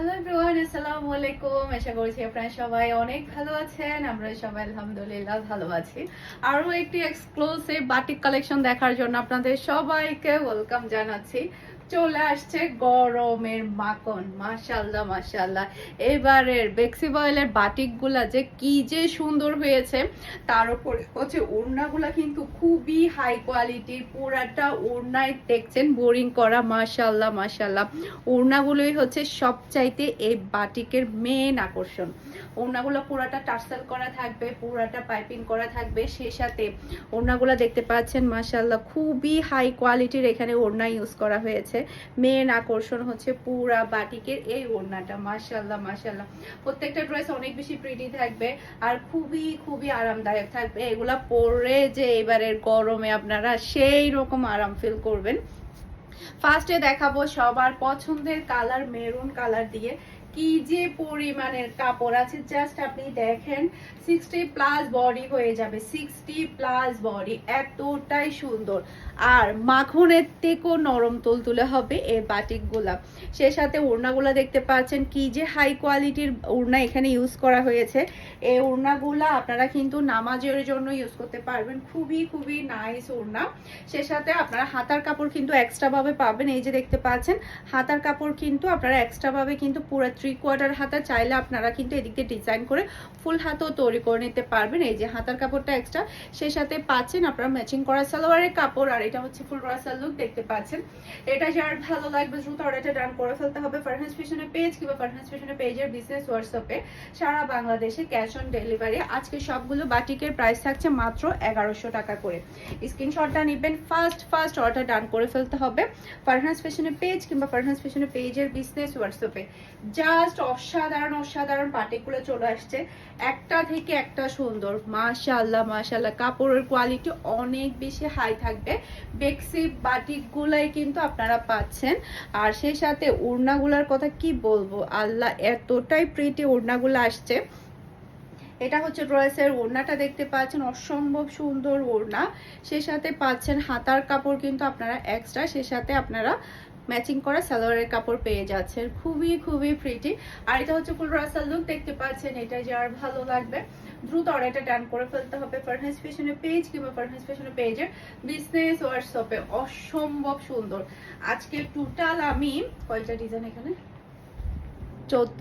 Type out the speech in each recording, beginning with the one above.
Hello everyone আসসালামু আলাইকুম আশা করছি আপনারা সবাই অনেক ভালো আছেন। আমরা সবাই আলহামদুলিল্লাহ ভালো আছি। আরও একটি এক্সক্লুসিভ বাটিক কালেকশন দেখার জন্য আপনাদের সবাইকে ওয়েলকাম জানাচ্ছি। চলে আসছে গরমের মাখন। মাশাল্লাহ মাশাল্লাহ এবারের বেক্সি বয়েলের বাটিকগুলা যে কি যে সুন্দর হয়েছে, তার উপরে হচ্ছে ওড়নাগুলা কিন্তু খুবই হাই কোয়ালিটির পুরাটা ওড়নায় দেখছেন বোরিং করা মাশাল্লাহ মাশাল্লাহ ওড়নাগুলোই হচ্ছে সবচাইতে এই বাটিকের মেন আকর্ষণ। ওড়নাগুলো পুরাটা টার্সেল করা থাকবে, পুরাটা পাইপিং করা থাকবে, সে সাথে ওড়নাগুলো দেখতে পাচ্ছেন মাশাল্লাহ খুবই হাই কোয়ালিটির এখানে ওড়না ইউজ করা হয়েছে। মেন আকর্ষণ হচ্ছে পুরা বাটিকের এই ওড়নাটা মাসাল্লাহ মাসাল্লাহ প্রত্যেকটা ড্রেস অনেক বেশি প্রিটি থাকবে আর খুবই খুবই আরামদায়ক থাকবে। এগুলা পরে যে এবারের গরমে আপনারা সেই রকম আরাম ফিল করবেন। ফার্স্টে দেখাবো সবার পছন্দের কালার মেরুন কালার দিয়ে কি যে পরিমাণের কাপড় আছে জাস্ট আপনি দেখেন সিক্সটি প্লাস বডি হয়ে যাবে সিক্সটি প্লাস বডি এতটাই সুন্দর। আর মাখনের থেকেও নরম তুলতুলে হবে এই বাটিকগুলা। সে সাথে ওড়নাগুলা দেখতে পাচ্ছেন, কি যে হাই কোয়ালিটির ওড়না এখানে ইউজ করা হয়েছে। এই ওড়নাগুলা আপনারা কিন্তু নামাজের জন্য ইউজ করতে পারবেন, খুবই খুবই নাইস ওড়না। সে সাথে আপনারা হাতার কাপড় কিন্তু এক্সট্রাভাবে পাবেন, এই যে দেখতে পাচ্ছেন, হাতার কাপড় কিন্তু আপনারা এক্সট্রাভাবে কিন্তু পুরো থ্রি কোয়ার্টার হাতা চাইলে আপনারা কিন্তু এদিক দিয়ে ডিজাইন করে ফুল হাতও তৈরি করে নিতে পারবেন। এই যে হাতার কাপড়টা এক্সট্রা সেই সাথে পাচ্ছেন আপনারা ম্যাচিং করা সালোয়ারের কাপড়, আর এটা হচ্ছে ফুল রাসাল লুক দেখতে পাচ্ছেন। এটা যার ভালো লাগবে দ্রুত অর্ডারটা ডান করে ফেলতে হবে ফারহান্স ফ্যাশনের পেজ কিংবা ফারহান্স ফ্যাশনের পেজের বিজনেস হোয়াটসঅ্যাপে সারা বাংলাদেশে ক্যাশ অন ডেলিভারি আজকে সবগুলো বাটিকের প্রাইস থাকছে মাত্র এগারোশো টাকা করে। স্ক্রিনশটটা নেবেন ফার্স্ট ফার্স্ট অর্ডার ডান করে ফেলতে হবে ফারহান্স ফ্যাশনের পেজ কিংবা ফারহান্স ফ্যাশনের পেজের বিজনেস হোয়াটসঅ্যাপে জাস্ট অসাধারণ অসাধারণ পার্টিগুলো চলে আসছে। একটা থেকে একটা সুন্দর। মাশাল্লাহ মাশাল্লাহ কাপড়ের কোয়ালিটি অনেক বেশি হাই থাকবে। বেক্সি বাটিকগুলাই কিন্তু আপনারা পাচ্ছেন। আর সেই সাথে ওড়নাগুলার কথা কি বলব? আল্লাহ, এতটাই প্রিটি ওড়নাগুলো আসছে। এটা হচ্ছে ড্রেসের ওড়নাটা দেখতে পাচ্ছেন, অসম্ভব সুন্দর ওড়না। সে সাথে পাচ্ছেন হাতার কাপড় কিন্তু আপনারা এক্সট্রা সে সাথে আপনারা ম্যাচিং করা সালোয়ারের কাপড় পেয়ে যাচ্ছেন। খুবই খুবই প্রিটি আর এটা হচ্ছে ফুল রাসাল লুক দেখতে পাচ্ছেন এটা যার ভালো লাগবে। দ্রুত অর্ডারটা ডান করে ফেলতে হবে ফারহান্স ফ্যাশনের পেজ কিংবা ফারহান্স ফ্যাশনের পেজের বিজনেস হোয়াটসঅ্যাপে অসম্ভব সুন্দর। আজকে টোটাল আমি, কয়টা ডিজাইন এখানে? চোদ্দ।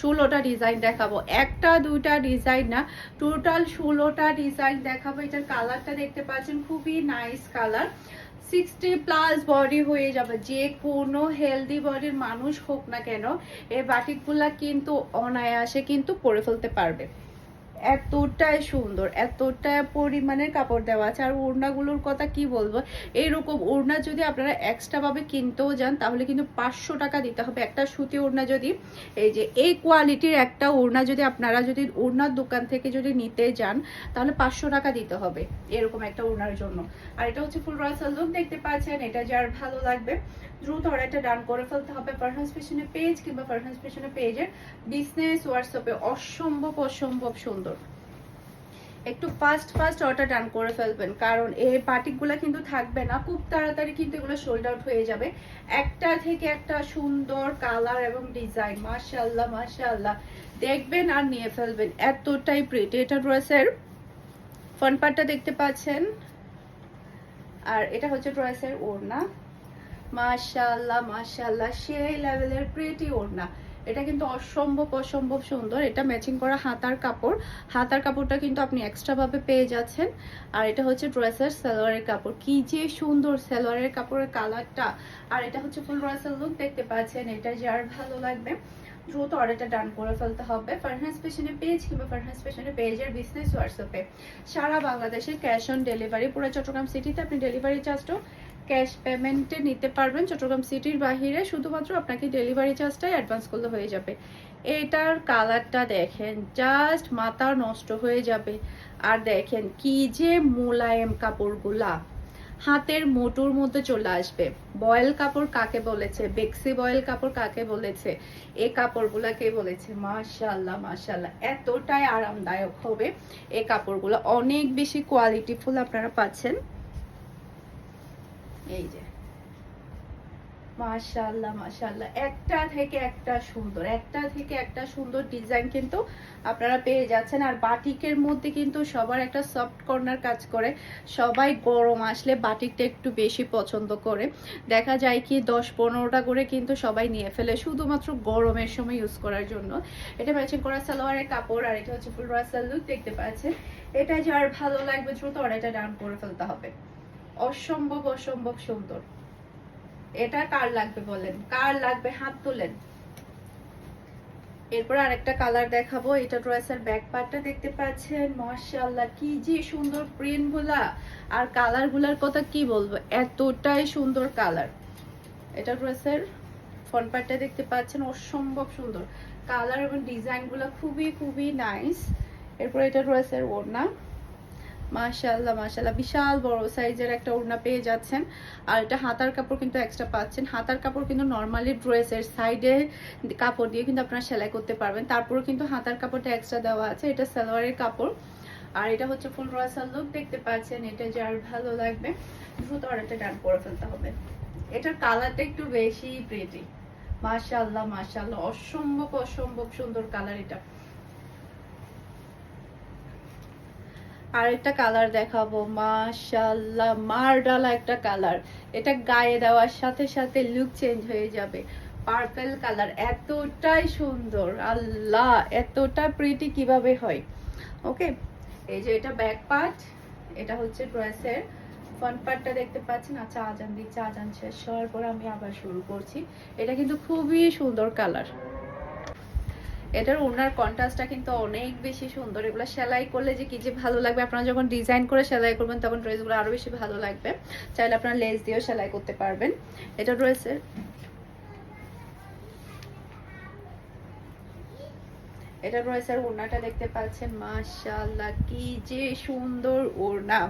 ষোলোটা ডিজাইন দেখাবো। একটা, দুইটা ডিজাইন না টোটাল ষোলোটা ডিজাইন দেখাবো। এটার কালারটা দেখতে পাচ্ছেন, খুবই nice colour sixty plus body হয়ে যাবে। যে কোনো হেলদি বডির মানুষ হোক না কেন এই বাটিকগুলা কিন্তু অনায়াসে কিন্তু পরে ফেলতে পারবে। এতটাই সুন্দর এতটা পরিমাণের কাপড় দেওয়া আছে। আর ওড়নাগুলোর কথা কি বলব? এইরকম ওড়না যদি আপনারা এক্সট্রা ভাবে কিনতেও যান, তাহলে কিন্তু পাঁচশো টাকা দিতে হবে। একটা সুতি ওড়না যদি, এই যে, এই কোয়ালিটির একটা ওড়না যদি আপনারা যদি ওড়নার দোকান থেকে যদি নিতে যান, তাহলে পাঁচশো টাকা দিতে হবে এরকম একটা ওড়নার জন্য। আর এটা হচ্ছে ফুল লুক দেখতে পাচ্ছেন, এটা যার ভালো লাগবে। দ্রুত অর্ডারটা ডান করে ফেলতে হবে ফারহান্স ফ্যাশনের পেজ কিংবা ফারহান্স ফ্যাশনের পেজের বিজনেস হোয়াটসঅ্যাপে অসম্ভব অসম্ভব সুন্দর। একটু ফাস্ট ফাস্ট অর্ডার ডান করে ফেলবেন, কারণ এই পার্টিগুলো কিন্তু থাকবে না। খুব তাড়াতাড়ি কিন্তু এগুলো সোল্ড আউট হয়ে যাবে। একটা থেকে একটা সুন্দর কালার এবং ডিজাইন মাশাল্লাহ মাশাল্লাহ দেখবেন আর নিয়ে ফেলবেন, এতটাই প্রিটি এটা ড্রেসের ফ্রন্ট পার্টটা দেখতে পাচ্ছেন। আর এটা হচ্ছে ড্রেসের ওড়না। মাশাল্লাহ মাশাল্লাহ সেই লেভেলের প্রিটি ওড়না। এটা কিন্তু অসম্ভব অসম্ভব সুন্দর। এটা ম্যাচিং করা হাতার কাপড়। হাতার কাপড়টা কিন্তু আপনি এক্সট্রা ভাবে পেয়ে যাচ্ছেন। আর এটা হচ্ছে ড্রেসের সালোয়ারের কাপড়। কি যে সুন্দর সালোয়ারের কাপড়ের কালারটা আর এটা হচ্ছে ফুল ড্রেসের লুক দেখতে পাচ্ছেন। এটা যার ভালো লাগবে। দ্রুত অর্ডারটা ডান করে ফেলতে হবে। ফারহান্স ফ্যাশনের পেজ কিংবা ফারহান্স ফ্যাশনের পেজের বিজনেস হোয়াটসঅ্যাপে সারা বাংলাদেশে ক্যাশ অন ডেলিভারি পুরো চট্টগ্রাম সিটিতে আপনি ডেলিভারি চার্জটাও ক্যাশ পেমেন্টে নিতে পারবেন চট্টগ্রাম সিটির বাহিরে, শুধুমাত্র আপনাকে ডেলিভারি চার্জটাই অ্যাডভান্স করলে হয়ে যাবে। এটার কালারটা দেখেন, জাস্ট মাথা নষ্ট হয়ে যাবে। আর দেখেন কি যে মোলায়েম কাপড়গুলা। হাতের মোটুর মধ্যে চলে আসবে। বয়েল কাপড় কাকে বলেছে? বেক্সি বয়েল কাপড় কাকে বলেছে? এই কাপড়গুলা কে বলেছে? মাশাল্লাহ মাশাল্লাহ এতটাই আরামদায়ক হবে এই কাপড়গুলো। অনেক বেশি কোয়ালিটিফুল আপনারা পাচ্ছেন। এই যে। মাশাআল্লাহ মাশাআল্লাহ। একটা থেকে একটা সুন্দর, একটা থেকে একটা সুন্দর ডিজাইন কিন্তু আপনারা পেয়ে যাচ্ছেন। আর বাটিকের মধ্যে কিন্তু সবার একটা সফট কর্নার কাজ করে। সবাই গরম আসলে বাটিকটা একটু বেশি পছন্দ করে। দেখা যায় কি, দশ পনেরোটা করে কিন্তু সবাই নিয়ে ফেলে, শুধুমাত্র গরমের সময় ইউজ করার জন্য। এটা ম্যাচিং করা সালোয়ারের কাপড়, আর এটা হচ্ছে ফুল রাসাল দেখতে পাচ্ছেন। এটা যার ভালো লাগবে দ্রুত অর্ডারটা ডাউন করে ফেলতে হবে। অসম্ভব অসম্ভব সুন্দর। এটা কার লাগবে বলেন? কার লাগবে? হাত তোলেন। এরপর আরেকটা কালার দেখাবো। এটা ড্রেসের ব্যাক পার্টটা দেখতে পাচ্ছেন। মাশাআল্লাহ, কি যে সুন্দর প্রিন্টগুলা আর কালারগুলার কথা কি বলব? এতটাই সুন্দর কালার এটা ড্রেসের ফ্রন্ট পার্টটা দেখতে পাচ্ছেন। অসম্ভব সুন্দর। কালার এবং ডিজাইনগুলা খুবই খুবই নাইস এরপর এটা ড্রেসের ওড়না। মাশাআল্লাহ মাশাআল্লাহ। বিশাল বড় সাইজের একটা ওড়না পেয়ে যাচ্ছেন। আর এটা হাতার কাপড় কিন্তু এক্সট্রা পাচ্ছেন। হাতার কাপড় কিন্তু নর্মালি ড্রেসের সাইডে কাপড় দিয়ে কিন্তু আপনারা সেলাই করতে পারবেন। তারপরেও কিন্তু হাতার কাপড়টা এক্সট্রা দেওয়া আছে। এটা সালোয়ারের কাপড়। আর এটা হচ্ছে ফুল রসাল লুক দেখতে পাচ্ছেন, এটা যার ভালো লাগবে। দ্রুত অর্ডারটা ডান করে ফেলতে হবে। এটার কালারটা একটু বেশি প্রেটি মাশাআল্লাহ মাশাআল্লাহ। অসম্ভব অসম্ভব সুন্দর কালার এটা। আরেকটা কালার দেখাবো, মাশাআল্লাহ, মারডালা একটা কালার এটা গায়ে দেওয়ার সাথে সাথে লুক চেঞ্জ হয়ে যাবে। পার্পল কালার এতটাই সুন্দর, আল্লাহ, এতটা প্রিটি কীভাবে হয়? ওকে এই যে এটা ব্যাক পার্ট এটা হচ্ছে ড্রেসের ফ্রন্ট পার্টটা দেখতে পাচ্ছেন? আচ্ছা আজান দিচ্ছে, আজান শেষ হওয়ার পর আমি আবার শুরু করছি। এটা কিন্তু খুবই সুন্দর কালার এটার ওনার কন্ট্রাস্টটা কিন্তু অনেক বেশি সুন্দর। এগুলো সেলাই করলে যে কি যে ভালো লাগবে, আপনারা যখন ডিজাইন করে সেলাই করবেন তখন ড্রেসগুলো আরও বেশি ভালো লাগবে। চাইলে আপনারা লেস দিয়েও সেলাই করতে পারবেন। এটা ড্রেসের এটা ড্রেসের ওড়নাটা দেখতে পাচ্ছেন, মাশাআল্লাহ, কি যে সুন্দর ওড়না।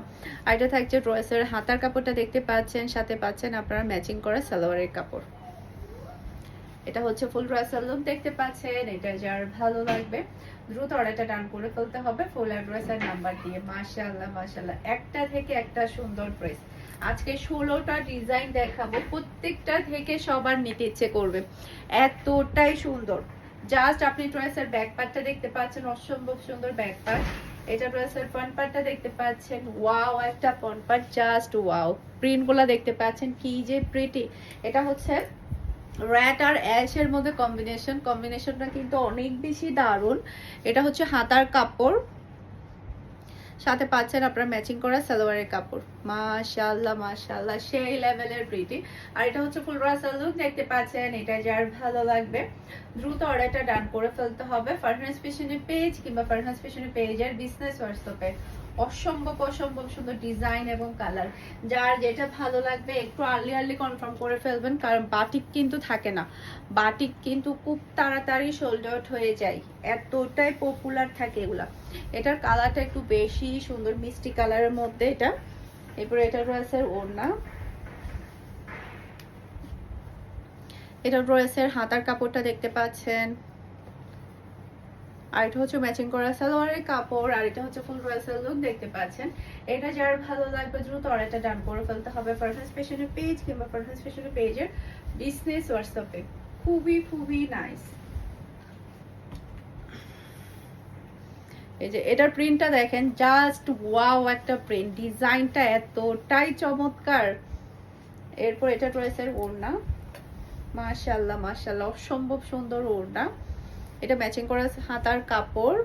আর এটা থাকছে ড্রেসের হাতার কাপড়টা দেখতে পাচ্ছেন, সাথে পাচ্ছেন আপনারা ম্যাচিং করা সালোয়ারের কাপড়। এটা হচ্ছে ফুল ড্রেসের লুক দেখতে পাচ্ছেন, এটা যার ভালো লাগবে। দ্রুত অর্ডারটা ডান করে ফেলতে হবে, ফুল অ্যাড্রেসের নাম্বার দিয়ে। মাশাআল্লাহ মাশাআল্লাহ। একটা থেকে একটা সুন্দর ড্রেস আজকে ষোলোটা ডিজাইন দেখাবো, প্রত্যেকটা থেকে সবার নিতে ইচ্ছে করবে। এতটাই সুন্দর। জাস্ট আপনি ড্রেসের ব্যাক পার্টটা দেখতে পাচ্ছেন, অসম্ভব সুন্দর ব্যাক পার্ট। এটা ড্রেসের ফ্রন্ট পার্টটা দেখতে পাচ্ছেন, ওয়াও, একটা ফ্রন্ট পার্ট, জাস্ট ওয়াও। প্রিন্টগুলা দেখতে পাচ্ছেন, কি যে প্রিটি এটা হচ্ছে র্যাট আর অ্যাশের মধ্যে কম্বিনেশন কম্বিনেশনটা কিন্তু অনেক বেশি দারুণ। এটা হচ্ছে হাতার কাপড়। সাথে পাচ্ছেন আপনারা ম্যাচিং করা সালোয়ারের কাপড়। মাশাআল্লাহ মাশাআল্লাহ, সেই লেভেলের প্রিটি আর এটা হচ্ছে ফুল রাসাল লুক দেখতে পাচ্ছেন, এটা যার ভালো লাগবে। দ্রুত অর্ডারটা ডান করে ফেলতে হবে। ফারহান স্পেশনের পেজ কিংবা ফারহান স্পেশনের পেজের বিজনেস হোয়াটসঅ্যাপে অসম্ভব অসম্ভব সুন্দর ডিজাইন এবং কালার যার যেটা ভালো লাগবে, একটু আর্লি আর্লি কনফার্ম করে ফেলবেন, কারণ বাটিক কিন্তু থাকে না। বাটিক কিন্তু খুব তাড়াতাড়ি সোল্ড আউট হয়ে যায়। এতটাই পপুলার থাকে এগুলা। এটার কালারটা একটু বেশি সুন্দর, মিষ্টি কালারের মধ্যে এটা। এরপরে এটা রয়েছে ওড়না। এটা রয়েছে হাতার কাপড়টা দেখতে পাচ্ছেন। আর এটা হচ্ছে ম্যাচিং করা সালোয়ারের কাপড়, আর এটা হচ্ছে ফুল রয়েসেল লুক দেখতে পাচ্ছেন। এটা যার ভালো লাগবে দ্রুত অর্ডারটা ডান করে ফেলতে হবে পারফেন্স ফ্যাশনের পেজ কিংবা পারফেন্স ফ্যাশনের পেজের বিজনেস হোয়াটসঅ্যাপে খুবই খুবই নাইস এই যে এটার প্রিন্টটা দেখেন জাস্ট ওয়াও একটা প্রিন্ট ডিজাইনটা এতটাই চমৎকার। এরপর এটা রয়েছে ওড়না। মাশাল্লাহ মাশাল্লাহ অসম্ভব সুন্দর ওড়না। এটা ম্যাচিং করা হাতার কাপড়,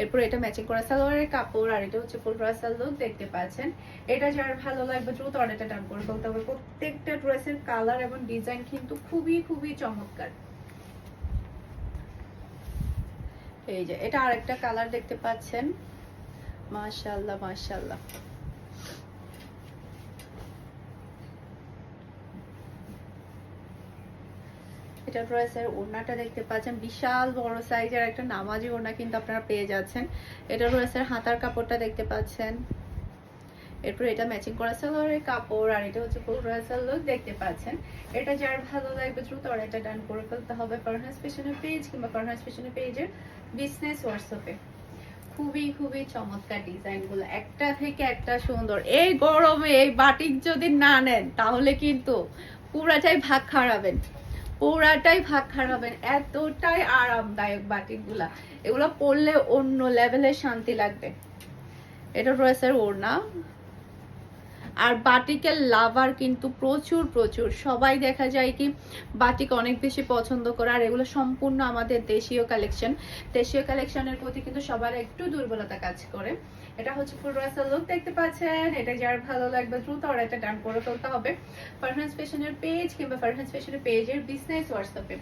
এরপর এটা ম্যাচিং করা সালোয়ারের কাপড়, আর এটা হচ্ছে ফুল রাসাল লুক দেখতে পাচ্ছেন। এটা যার ভালো লাগবে দ্রুত অর্ডারটা ডান করে ফেলতে হবে। প্রত্যেকটা ড্রেসের কালার এবং ডিজাইন কিন্তু খুবই খুবই চমৎকার। এই যে, এটা আরেকটা কালার দেখতে পাচ্ছেন। মাশাআল্লাহ মাশাআল্লাহ। এটা ড্রেসের ওড়নাটা দেখতে পাচ্ছেন, বিশাল বড় সাইজের একটা নামাজি ওড়না কিন্তু আপনারা পেয়ে যাচ্ছেন। এটা ড্রেসের হাতার কাপড়টা দেখতে পাচ্ছেন। এরপর এটা ম্যাচিং করা সালোয়ারের কাপড়, আর এটা হচ্ছে ড্রেসের লুক দেখতে পাচ্ছেন। এটা যার ভালো লাগবে দ্রুত আর এটা ডান করে ফেলতে হবে পারহাস ফ্যাশনের পেজ কিংবা পারহাস ফ্যাশনের পেজের বিজনেস হোয়াটসঅ্যাপে খুবই খুবই চমৎকার ডিজাইনগুলো, একটা থেকে একটা সুন্দর। এই গরমে এই বাটিক যদি না নেন, তাহলে কিন্তু পুরাটাই ভাগ খাওয়াবেন। পুরাটাই ভাগ খাওয়াবেন এতটাই আরামদায়ক বাটিকগুলা এগুলো পড়লে অন্য লেভেলের শান্তি লাগবে। এটা রয়েছে ওর ওড়না আর বাটিকের লাভার কিন্তু প্রচুর প্রচুর। সবাই দেখা যায় কি, বাটিক অনেক বেশি পছন্দ করে, আর এগুলো সম্পূর্ণ আমাদের দেশীয় কালেকশন দেশীয় কালেকশনের প্রতি কিন্তু সবার একটু দুর্বলতা কাজ করে। এটা হচ্ছে ফুল রাসাল লুক দেখতে পাচ্ছেন? এটা যার ভালো লাগবে দ্রুত আর একটা ডান করে ফেলতে হবে। ফারহান্স ফ্যাশনের পেজ কিংবা ফারহান্স ফ্যাশনের পেজের বিজনেস হোয়াটসঅ্যাপে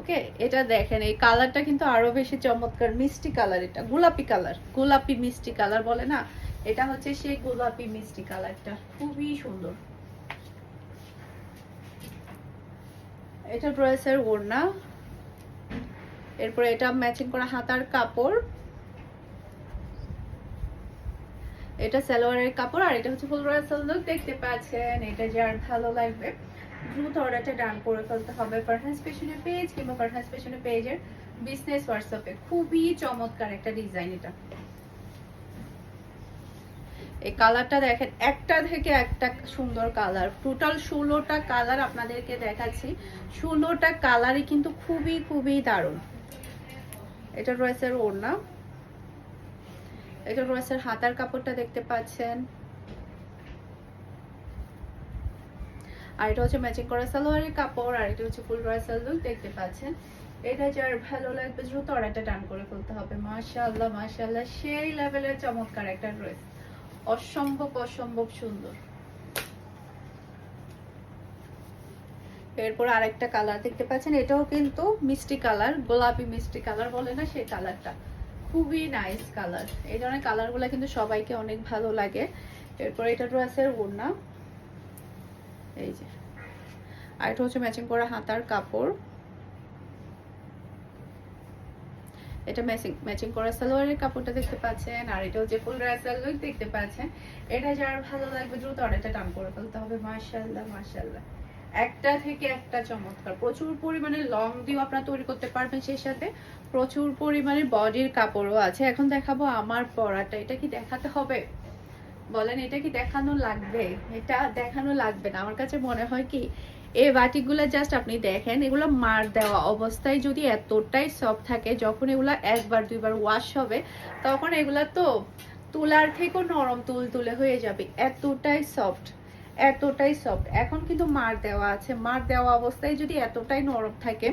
ওকে এটা দেখেন, এই কালারটা কিন্তু আরও বেশি চমৎকার, মিষ্টি কালার এটা, গোলাপি কালার গোলাপি মিষ্টি কালার বলে না? এটা হচ্ছে সেই গোলাপি মিষ্টি কালারটা। খুবই সুন্দর। এটা ড্রেসের ওড়না। এরপরে এটা ম্যাচিং করা হাতার কাপড়। এটা সালোয়ারের কাপড় আর এটা হচ্ছে ফুল রাসাল লুক দেখতে পাচ্ছেন, এটা যার ভালো লাগবে। দ্রুত অর্ডারটা ডান করে ফেলতে হবে পারহান্স পেশনের পেজ কিংবা পারহান্স পেশনের পেজের বিজনেস হোয়াটসঅ্যাপে খুবই চমৎকার একটা ডিজাইন এটা। এই কালারটা দেখেন, একটা থেকে একটা সুন্দর কালার টোটাল ষোলোটা কালার আপনাদেরকে দেখাচ্ছি। ষোলোটা কালারই কিন্তু খুবই খুবই দারুণ। এটা রয়েছে ওড়না। এটা রয়েছে হাতার কাপড়টা দেখতে পাচ্ছেন। আর এটা হচ্ছে ম্যাচিং করা সালোয়ারের কাপড়, আর এটা হচ্ছে ফুল রয়েসাল দেখতে পাচ্ছেন। এটা যার ভালো লাগবে দ্রুত অর্ডারটা ডান করে ফেলতে হবে। মাশাআল্লাহ মাশাআল্লাহ, সেই লেভেলের চমৎকার একটা ড্রেস অসম্ভব অসম্ভব সুন্দর। এরপর আরেকটা কালার দেখতে পাচ্ছেন, এটাও কিন্তু মিষ্টি কালার গোলাপি মিষ্টি কালার বলে না, সেই কালারটা খুবই নাইস কালার এই ধরনের কালারগুলো কিন্তু সবাইকে অনেক ভালো লাগে। এরপর এটা ড্রেসের ওড়না। এই যে। আর এটা হচ্ছে ম্যাচিং করা হাতার কাপড়। এটা ম্যাচিং ম্যাচিং করা সালোয়ারের কাপড়টা দেখতে পাচ্ছেন, আর এটা হচ্ছে ফুল রাসাল লুক দেখতে পাচ্ছেন। এটা যার ভালো লাগবে দ্রুত অর্ডারটা টান করে ফেলতে হবে, মাশাআল্লাহ মাশাআল্লাহ। একটা থেকে একটা চমৎকার। প্রচুর পরিমাণে লং দিও আপনারা তৈরি করতে পারবেন সেই সাথে। প্রচুর পরিমাণে বডির কাপড়ও আছে। এখন দেখাবো আমার পরাটা। এটা কি দেখাতে হবে? বলেন, এটা কি দেখানো লাগবে? এটা দেখানো লাগবে না। আমার কাছে মনে হয় কি এই বাটিকগুলো জাস্ট আপনি দেখেন, এগুলো মার দেওয়া অবস্থায় যদি এতটাই সফট থাকে, যখন এগুলো একবার, দুইবার ওয়াশ হবে, তখন এগুলা তো তুলার থেকেও নরম তুল তুলে হয়ে যাবে। এতটাই সফট এতটাই সফট এখন কিন্তু মার দেওয়া আছে। মার দেওয়া অবস্থায় যদি এতটাই নরম থাকে,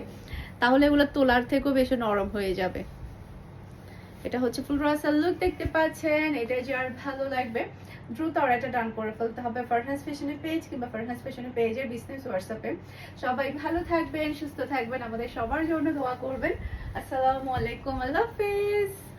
তাহলে এগুলো তোলার থেকেও বেশি নরম হয়ে যাবে। এটা হচ্ছে ফুল রাসাল লুক দেখতে পাচ্ছেন। এটা যার ভালো লাগবে। দ্রুত আর একটা ডান করে ফেলতে হবে ফারহান্স ফ্যাশনের পেজ কিংবা ফারহান্স ফ্যাশনের পেজের বিজনেস হোয়াটসঅ্যাপে সবাই ভালো থাকবেন, সুস্থ থাকবেন। আমাদের সবার জন্য দোয়া করবেন। আসসালামু আলাইকুম, আল্লাহ হাফেজ।